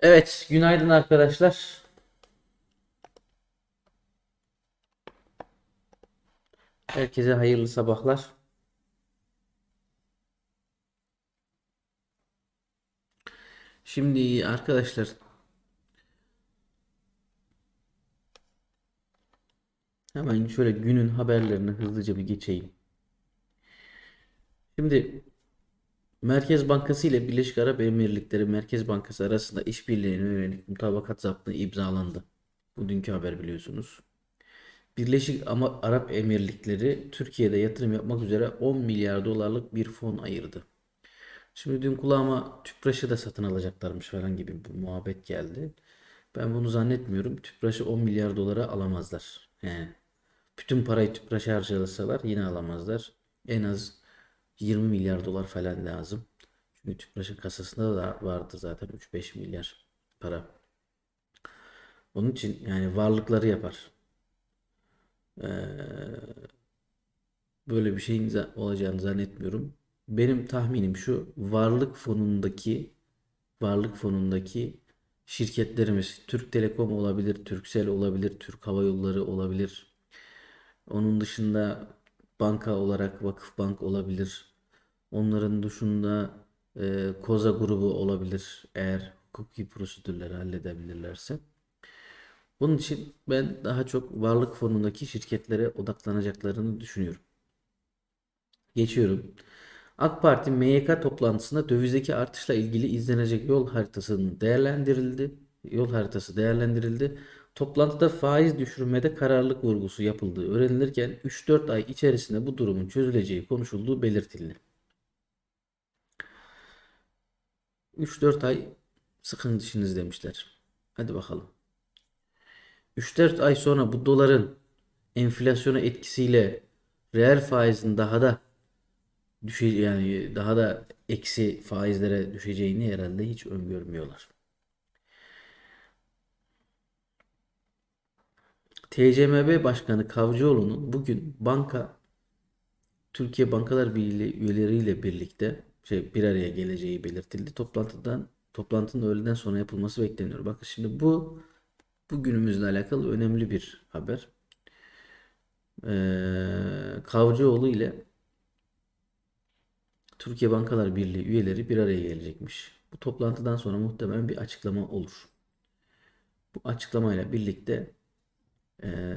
Evet, günaydın arkadaşlar. Herkese hayırlı sabahlar. Şimdi arkadaşlar hemen şöyle günün haberlerini hızlıca bir geçeyim. Şimdi Merkez Bankası ile Birleşik Arap Emirlikleri Merkez Bankası arasında işbirliğine yönelik mutabakat zaptı imzalandı. Bu dünkü haber biliyorsunuz. Birleşik Arap Emirlikleri Türkiye'de yatırım yapmak üzere 10 milyar dolarlık bir fon ayırdı. Şimdi dün kulağıma Tüpraş'ı da satın alacaklarmış falan gibi bir muhabbet geldi. Ben bunu zannetmiyorum. Tüpraş'ı 10 milyar dolara alamazlar. He. Bütün parayı Tüpraş'a harcasalar yine alamazlar. En az 20 milyar dolar falan lazım. Çünkü Tüpraş'ın kasasında da vardı zaten 3-5 milyar para. Onun için yani varlıkları yapar. Ee, böyle bir şeyin olacağını zannetmiyorum. Benim tahminim şu varlık fonundaki varlık fonundaki şirketlerimiz Türk Telekom olabilir, Turkcell olabilir, Türk Hava Yolları olabilir. Onun dışında banka olarak Vakıfbank olabilir. Onların dışında e, Koza grubu olabilir eğer hukuki prosedürleri halledebilirlerse. Bunun için ben daha çok varlık fonundaki şirketlere odaklanacaklarını düşünüyorum. Geçiyorum. AK Parti MYK toplantısında dövizdeki artışla ilgili izlenecek yol haritasının değerlendirildi. Yol haritası değerlendirildi. Toplantıda faiz düşürmede kararlılık vurgusu yapıldığı öğrenilirken 3-4 ay içerisinde bu durumun çözüleceği konuşulduğu belirtildi. 3-4 ay sıkın dişiniz demişler. Hadi bakalım. 3-4 ay sonra bu doların enflasyona etkisiyle reel faizin daha da düşe yani daha da eksi faizlere düşeceğini herhalde hiç öngörmüyorlar. TCMB Başkanı Kavcıoğlu'nun bugün banka Türkiye Bankalar Birliği üyeleriyle birlikte şey bir araya geleceği belirtildi. Toplantıdan toplantının öğleden sonra yapılması bekleniyor. Bakın şimdi bu bugünümüzle alakalı önemli bir haber. Ee, Kavcıoğlu ile Türkiye Bankalar Birliği üyeleri bir araya gelecekmiş. Bu toplantıdan sonra muhtemelen bir açıklama olur. Bu açıklamayla birlikte eee,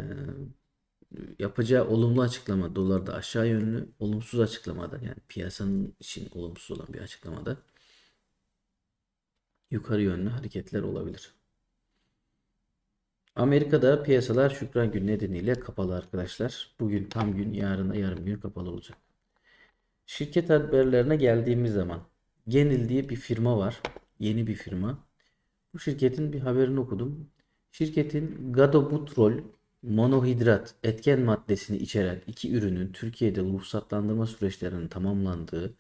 yapacağı olumlu açıklama dolarda aşağı yönlü, olumsuz açıklamada yani piyasanın için olumsuz olan bir açıklamada yukarı yönlü hareketler olabilir. Amerika'da piyasalar Şükran Günü nedeniyle kapalı arkadaşlar. Bugün tam gün, yarın da yarım gün kapalı olacak. Şirket haberlerine geldiğimiz zaman Genil diye bir firma var. Yeni bir firma. Bu şirketin bir haberini okudum. Şirketin gadobutrol monohidrat etken maddesini içeren iki ürünün Türkiye'de ruhsatlandırma süreçlerinin tamamlandığı,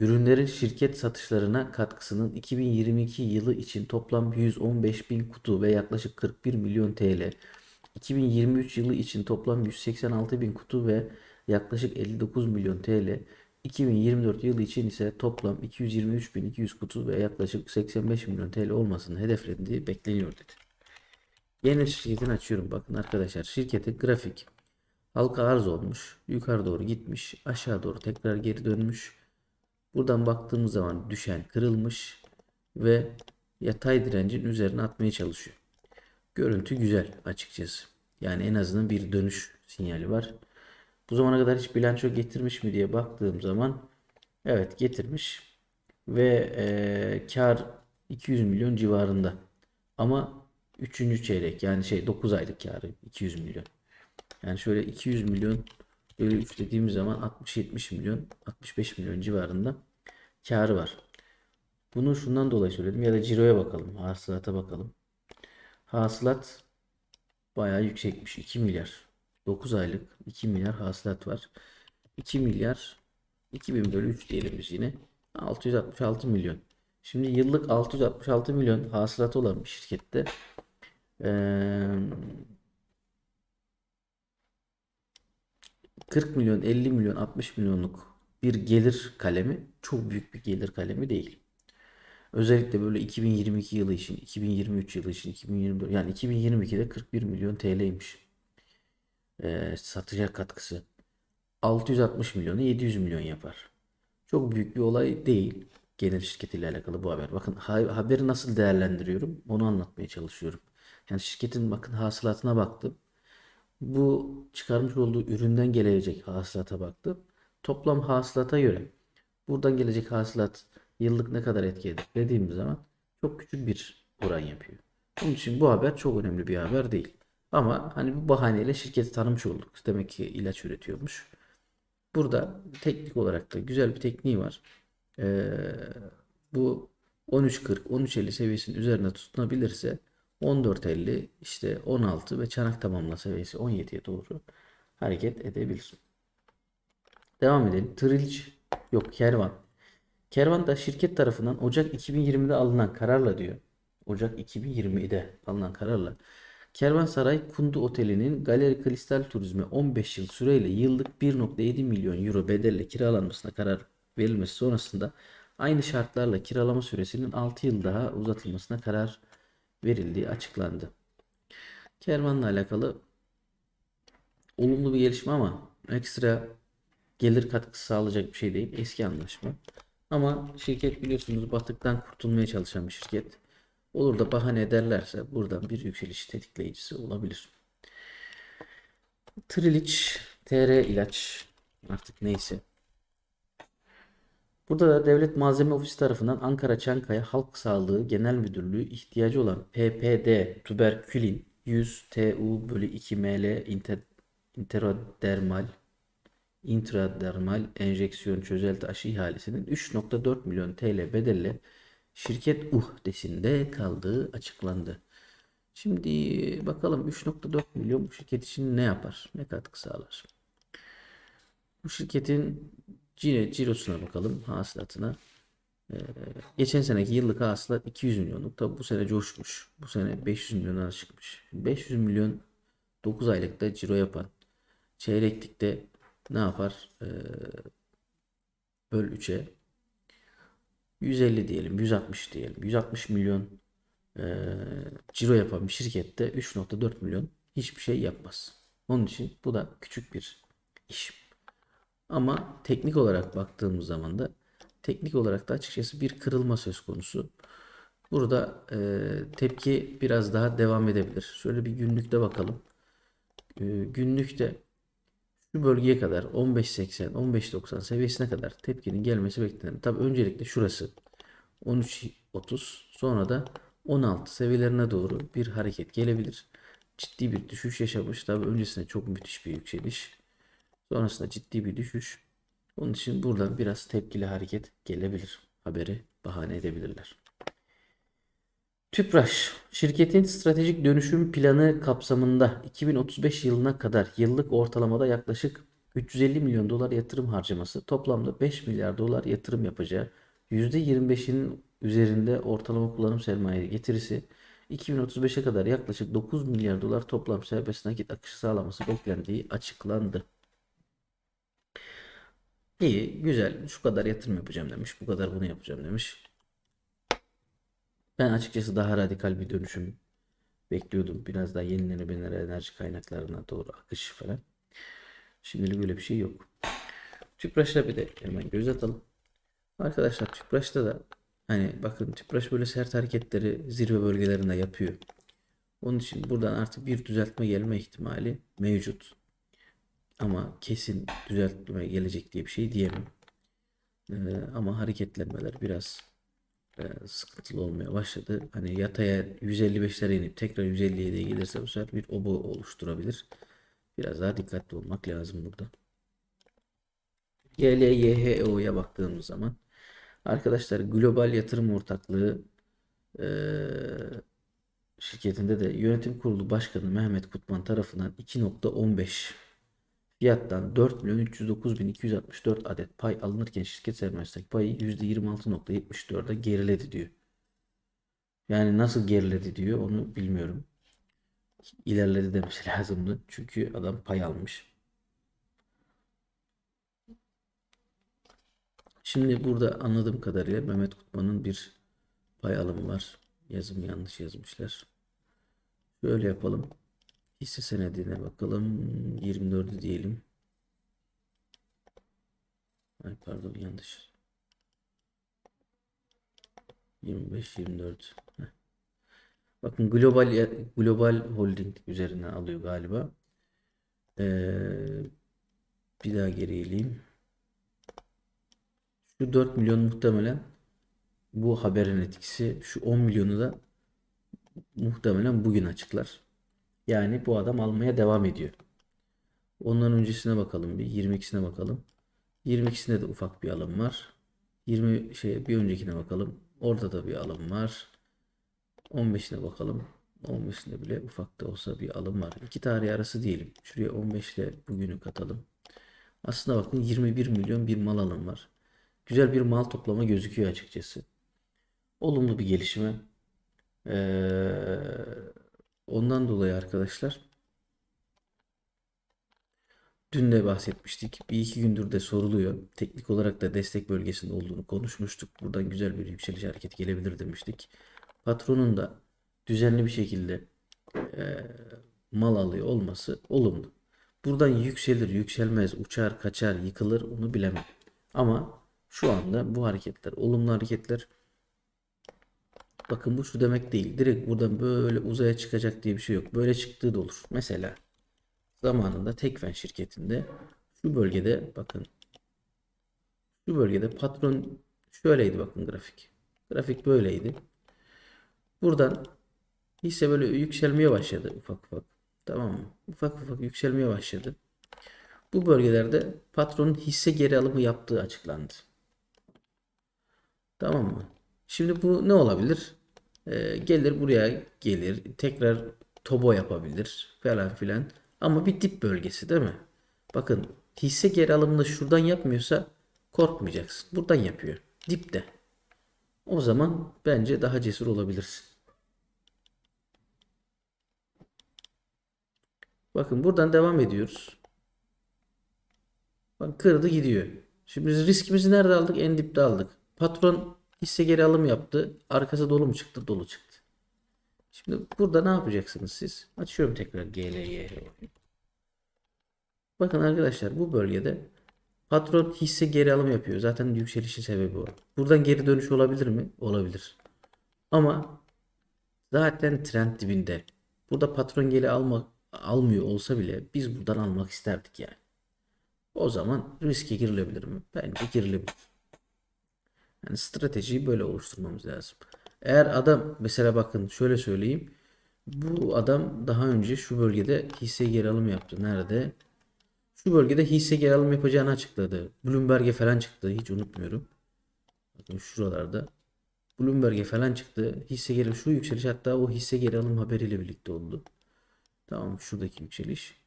ürünlerin şirket satışlarına katkısının 2022 yılı için toplam 115 bin kutu ve yaklaşık 41 milyon TL, 2023 yılı için toplam 186 bin kutu ve yaklaşık 59 milyon TL, 2024 yılı için ise toplam 223.200 kutu ve yaklaşık 85 milyon TL olmasını hedeflendiği bekleniyor dedi. Yeni şirketini açıyorum. Bakın arkadaşlar şirketin grafik halka arz olmuş. Yukarı doğru gitmiş. Aşağı doğru tekrar geri dönmüş. Buradan baktığımız zaman düşen kırılmış ve yatay direncin üzerine atmaya çalışıyor. Görüntü güzel açıkçası. Yani en azından bir dönüş sinyali var. Bu zamana kadar hiç bilanço getirmiş mi diye baktığım zaman evet getirmiş ve e, kar 200 milyon civarında. Ama 3. çeyrek yani şey 9 aylık karı 200 milyon. Yani şöyle 200 milyon bölü 3 dediğimiz zaman 60-70 milyon 65 milyon civarında karı var. Bunu şundan dolayı söyledim ya da ciroya bakalım hasılata bakalım. Hasılat bayağı yüksekmiş 2 milyar. 9 aylık 2 milyar hasılat var. 2 milyar 2000 bölü 3 diyelim biz yine. 666 milyon. Şimdi yıllık 666 milyon hasılatı olan bir şirkette 40 milyon, 50 milyon, 60 milyonluk bir gelir kalemi çok büyük bir gelir kalemi değil. Özellikle böyle 2022 yılı için, 2023 yılı için, 2024 yani 2022'de 41 milyon TL'ymiş. Ee, satacak katkısı. 660 milyonu 700 milyon yapar. Çok büyük bir olay değil. Genel şirketiyle alakalı bu haber. Bakın ha- haberi nasıl değerlendiriyorum onu anlatmaya çalışıyorum. Yani şirketin bakın hasılatına baktım. Bu çıkarmış olduğu üründen gelecek hasılata baktım. Toplam hasılata göre buradan gelecek hasılat yıllık ne kadar etki eder dediğimiz zaman çok küçük bir oran yapıyor. Onun için bu haber çok önemli bir haber değil. Ama hani bu bahaneyle şirketi tanımış olduk. Demek ki ilaç üretiyormuş. Burada teknik olarak da güzel bir tekniği var. Ee, bu 13.40, 13.50 seviyesinin üzerine tutunabilirse 14.50 işte 16 ve çanak tamamla seviyesi 17'ye doğru hareket edebilir. Devam edelim. Trilç yok Kervan. Kervan da şirket tarafından Ocak 2020'de alınan kararla diyor. Ocak 2020'de alınan kararla Kervansaray Kundu Oteli'nin Galeri Kristal Turizm'e 15 yıl süreyle yıllık 1.7 milyon euro bedelle kiralanmasına karar verilmesi sonrasında aynı şartlarla kiralama süresinin 6 yıl daha uzatılmasına karar verildiği açıklandı. Kervan'la alakalı olumlu bir gelişme ama ekstra gelir katkısı sağlayacak bir şey değil. Eski anlaşma. Ama şirket biliyorsunuz batıktan kurtulmaya çalışan bir şirket. Olur da bahane ederlerse buradan bir yükseliş tetikleyicisi olabilir. Triliç, TR ilaç artık neyse. Burada da Devlet Malzeme Ofisi tarafından Ankara Çankaya Halk Sağlığı Genel Müdürlüğü ihtiyacı olan PPD tüberkülin 100 TU bölü 2 ml inter, intradermal intradermal enjeksiyon çözelti aşı ihalesinin 3.4 milyon TL bedelle şirket uhdesinde kaldığı açıklandı. Şimdi bakalım 3.4 milyon bu şirket için ne yapar? Ne katkı sağlar? Bu şirketin ciro, cirosuna bakalım, hasılatına. Ee, geçen seneki yıllık hasılat 200 milyonluk. Tabi bu sene coşmuş. Bu sene 500 milyona çıkmış. 500 milyon 9 aylıkta ciro yapan çeyreklikte ne yapar? Ee, böl 3'e 150 diyelim, 160 diyelim. 160 milyon e, ciro yapan bir şirkette 3.4 milyon hiçbir şey yapmaz. Onun için bu da küçük bir iş. Ama teknik olarak baktığımız zaman da teknik olarak da açıkçası bir kırılma söz konusu. Burada e, tepki biraz daha devam edebilir. Şöyle bir günlükte bakalım. E, günlükte şu bölgeye kadar 15.80, 15.90 seviyesine kadar tepkinin gelmesi beklenir. Tabi öncelikle şurası 13.30 sonra da 16 seviyelerine doğru bir hareket gelebilir. Ciddi bir düşüş yaşamış. Tabi öncesinde çok müthiş bir yükseliş. Sonrasında ciddi bir düşüş. Onun için buradan biraz tepkili hareket gelebilir. Haberi bahane edebilirler. Tüpraş, şirketin stratejik dönüşüm planı kapsamında 2035 yılına kadar yıllık ortalamada yaklaşık 350 milyon dolar yatırım harcaması, toplamda 5 milyar dolar yatırım yapacağı, %25'inin üzerinde ortalama kullanım sermaye getirisi, 2035'e kadar yaklaşık 9 milyar dolar toplam serbest nakit akışı sağlaması beklendiği açıklandı. İyi, güzel. Şu kadar yatırım yapacağım demiş. Bu kadar bunu yapacağım demiş. Ben açıkçası daha radikal bir dönüşüm bekliyordum. Biraz daha yenilenebilir enerji kaynaklarına doğru akış falan. Şimdilik öyle bir şey yok. Tüpraş'a bir de hemen göz atalım. Arkadaşlar Tüpraş'ta da hani bakın Tüpraş böyle sert hareketleri zirve bölgelerinde yapıyor. Onun için buradan artık bir düzeltme gelme ihtimali mevcut. Ama kesin düzeltme gelecek diye bir şey diyemem. Ee, ama hareketlenmeler biraz e, sıkıntılı olmaya başladı. Hani yataya 155'lere inip tekrar 157'ye gelirse bu sefer bir obo oluşturabilir. Biraz daha dikkatli olmak lazım burada. GLYHO'ya baktığımız zaman arkadaşlar global yatırım ortaklığı e, şirketinde de yönetim kurulu başkanı Mehmet Kutman tarafından 2.15 fiyattan 4 milyon 309 bin 264 adet pay alınırken şirket sermayesindeki payı %26.74'e geriledi diyor. Yani nasıl geriledi diyor onu bilmiyorum. İlerledi demesi lazımdı. Çünkü adam pay almış. Şimdi burada anladığım kadarıyla Mehmet Kutman'ın bir Pay alım var. Yazım yanlış yazmışlar. Şöyle yapalım. Hisse senedine bakalım. 24'ü diyelim. Ay pardon yanlış. 25 24. Heh. Bakın global global holding üzerine alıyor galiba. Ee, bir daha geri eğileyim. Şu 4 milyon muhtemelen bu haberin etkisi. Şu 10 milyonu da muhtemelen bugün açıklar. Yani bu adam almaya devam ediyor. Ondan öncesine bakalım bir. 22'sine bakalım. 22'sinde de ufak bir alım var. 20 şey bir öncekine bakalım. Orada da bir alım var. 15'ine bakalım. 15'inde bile ufak da olsa bir alım var. İki tarih arası diyelim. Şuraya 15 ile bugünü katalım. Aslında bakın 21 milyon bir mal alım var. Güzel bir mal toplama gözüküyor açıkçası. Olumlu bir gelişme. Ee, ondan dolayı arkadaşlar dün de bahsetmiştik. Bir iki gündür de soruluyor. Teknik olarak da destek bölgesinde olduğunu konuşmuştuk. Buradan güzel bir yükseliş hareket gelebilir demiştik. Patronun da düzenli bir şekilde e, mal alıyor olması olumlu. Buradan yükselir, yükselmez, uçar, kaçar, yıkılır onu bilemem. Ama şu anda bu hareketler, olumlu hareketler bakın bu şu demek değil. Direkt buradan böyle uzaya çıkacak diye bir şey yok. Böyle çıktığı da olur. Mesela zamanında Tekfen şirketinde şu bölgede bakın şu bölgede patron şöyleydi bakın grafik. Grafik böyleydi. Buradan hisse böyle yükselmeye başladı ufak ufak. Tamam mı? Ufak ufak yükselmeye başladı. Bu bölgelerde patronun hisse geri alımı yaptığı açıklandı. Tamam mı? Şimdi bu ne olabilir? Ee, gelir buraya gelir tekrar tobo yapabilir falan filan. Ama bir dip bölgesi değil mi? Bakın hisse geri alımını şuradan yapmıyorsa korkmayacaksın. Buradan yapıyor. Dipte. O zaman bence daha cesur olabilirsin. Bakın buradan devam ediyoruz. Bak kırdı gidiyor. Şimdi biz riskimizi nerede aldık? En dipte aldık. Patron hisse geri alım yaptı. Arkası dolu mu çıktı? Dolu çıktı. Şimdi burada ne yapacaksınız siz? Açıyorum tekrar GLY. Bakın arkadaşlar bu bölgede patron hisse geri alım yapıyor. Zaten yükselişin sebebi o. Buradan geri dönüş olabilir mi? Olabilir. Ama zaten trend dibinde. Burada patron geri alma, almıyor olsa bile biz buradan almak isterdik yani. O zaman riske girilebilir mi? Bence girilebilir. Yani stratejiyi böyle oluşturmamız lazım. Eğer adam mesela bakın şöyle söyleyeyim. Bu adam daha önce şu bölgede hisse geri alım yaptı. Nerede? Şu bölgede hisse geri alım yapacağını açıkladı. Bloomberg'e falan çıktı. Hiç unutmuyorum. Bakın şuralarda. Bloomberg'e falan çıktı. Hisse geri şu yükseliş hatta o hisse geri alım haberiyle birlikte oldu. Tamam şuradaki yükseliş.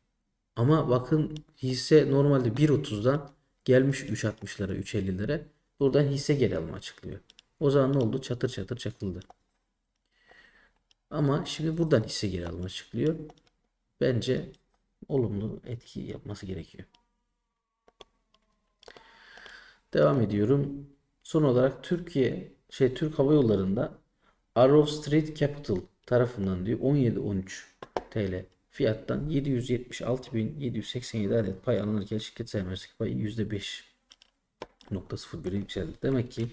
Ama bakın hisse normalde 1.30'dan gelmiş 3.60'lara 3.50'lere. Buradan hisse geri alımı açıklıyor. O zaman ne oldu? Çatır çatır çakıldı. Ama şimdi buradan hisse geri alımı açıklıyor. Bence olumlu etki yapması gerekiyor. Devam ediyorum. Son olarak Türkiye şey Türk Hava Yolları'nda Arrow Street Capital tarafından diyor 17-13 TL fiyattan 776.787 adet pay alınırken şirket sermayesi payı %5.01'e yükseldi. Demek ki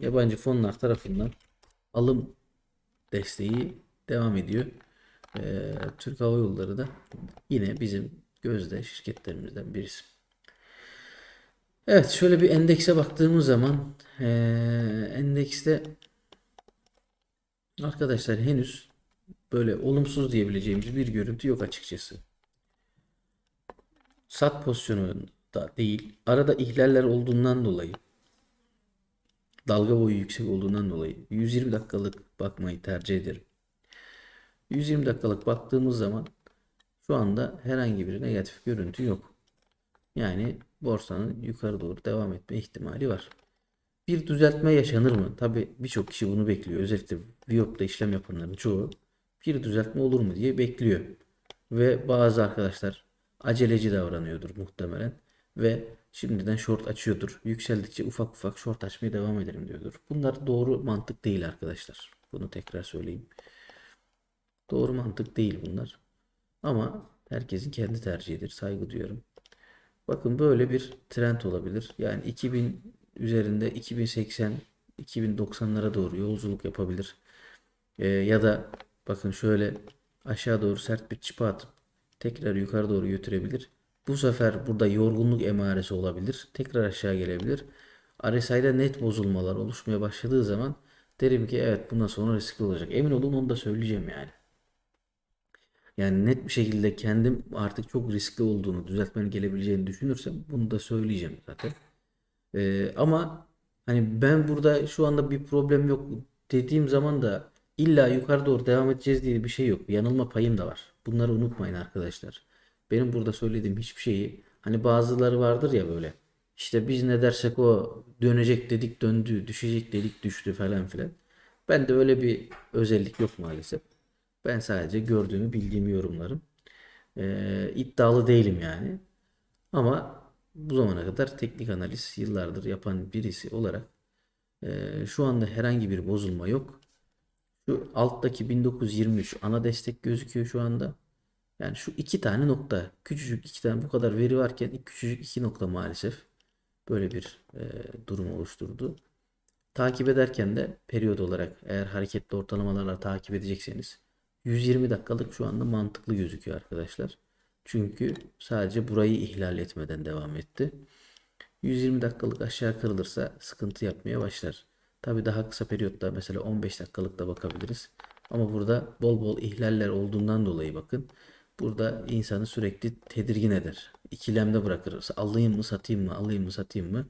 yabancı fonlar tarafından alım desteği devam ediyor. Ee, Türk Hava Yolları da yine bizim gözde şirketlerimizden birisi. Evet şöyle bir endekse baktığımız zaman ee, endekste arkadaşlar henüz böyle olumsuz diyebileceğimiz bir görüntü yok açıkçası. Sat pozisyonu da değil. Arada ihlaller olduğundan dolayı dalga boyu yüksek olduğundan dolayı 120 dakikalık bakmayı tercih ederim. 120 dakikalık baktığımız zaman şu anda herhangi bir negatif görüntü yok. Yani borsanın yukarı doğru devam etme ihtimali var. Bir düzeltme yaşanır mı? Tabi birçok kişi bunu bekliyor. Özellikle Viop'ta işlem yapanların çoğu bir düzeltme olur mu diye bekliyor. Ve bazı arkadaşlar aceleci davranıyordur muhtemelen. Ve şimdiden short açıyordur. Yükseldikçe ufak ufak short açmaya devam ederim diyordur. Bunlar doğru mantık değil arkadaşlar. Bunu tekrar söyleyeyim. Doğru mantık değil bunlar. Ama herkesin kendi tercihidir. Saygı duyuyorum. Bakın böyle bir trend olabilir. Yani 2000 üzerinde 2080 2090'lara doğru yolculuk yapabilir. Ee, ya da bakın şöyle aşağı doğru sert bir çıpa atıp tekrar yukarı doğru götürebilir. Bu sefer burada yorgunluk emaresi olabilir. Tekrar aşağı gelebilir. RSI'de net bozulmalar oluşmaya başladığı zaman derim ki evet bundan sonra riskli olacak. Emin olun onu da söyleyeceğim yani. Yani net bir şekilde kendim artık çok riskli olduğunu, düzeltmenin gelebileceğini düşünürsem bunu da söyleyeceğim zaten. Ee, ama hani ben burada şu anda bir problem yok dediğim zaman da illa yukarı doğru devam edeceğiz diye bir şey yok. Yanılma payım da var. Bunları unutmayın arkadaşlar. Benim burada söylediğim hiçbir şeyi hani bazıları vardır ya böyle. İşte biz ne dersek o dönecek dedik döndü, düşecek dedik düştü falan filan. Ben de öyle bir özellik yok maalesef. Ben sadece gördüğümü bildiğimi yorumlarım. Ee, iddialı değilim yani. Ama bu zamana kadar teknik analiz yıllardır yapan birisi olarak e, şu anda herhangi bir bozulma yok. Şu alttaki 1923 ana destek gözüküyor şu anda. Yani şu iki tane nokta, küçücük iki tane bu kadar veri varken küçücük iki nokta maalesef böyle bir e, durum oluşturdu. Takip ederken de periyot olarak eğer hareketli ortalamalarla takip edecekseniz 120 dakikalık şu anda mantıklı gözüküyor arkadaşlar. Çünkü sadece burayı ihlal etmeden devam etti. 120 dakikalık aşağı kırılırsa sıkıntı yapmaya başlar. Tabi daha kısa periyotta mesela 15 dakikalık da bakabiliriz. Ama burada bol bol ihlaller olduğundan dolayı bakın. Burada insanı sürekli tedirgin eder. İkilemde bırakır. Alayım mı satayım mı alayım mı satayım mı?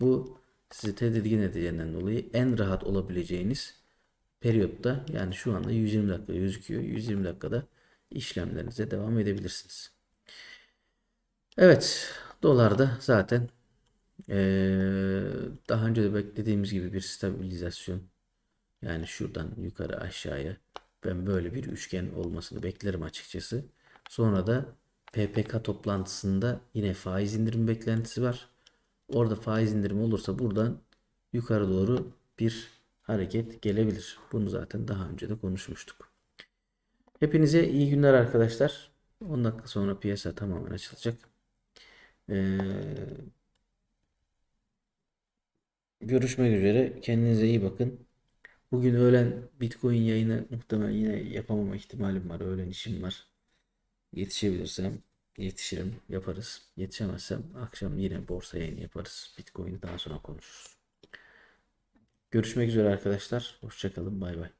Bu sizi tedirgin edeceğinden dolayı en rahat olabileceğiniz periyotta yani şu anda 120 dakika gözüküyor. 120 dakikada işlemlerinize devam edebilirsiniz. Evet, dolarda zaten eee, daha önce de beklediğimiz gibi bir stabilizasyon yani şuradan yukarı aşağıya ben böyle bir üçgen olmasını beklerim açıkçası. Sonra da PPK toplantısında yine faiz indirim beklentisi var. Orada faiz indirim olursa buradan yukarı doğru bir hareket gelebilir. Bunu zaten daha önce de konuşmuştuk. Hepinize iyi günler arkadaşlar. 10 dakika sonra piyasa tamamen açılacak. Ee, görüşmek üzere. Kendinize iyi bakın. Bugün öğlen Bitcoin yayını muhtemelen yine yapamama ihtimalim var. Öğlen işim var. Yetişebilirsem yetişirim, yaparız. Yetişemezsem akşam yine borsa yayını yaparız. Bitcoin'i daha sonra konuşuruz. Görüşmek üzere arkadaşlar. Hoşçakalın. Bay bay.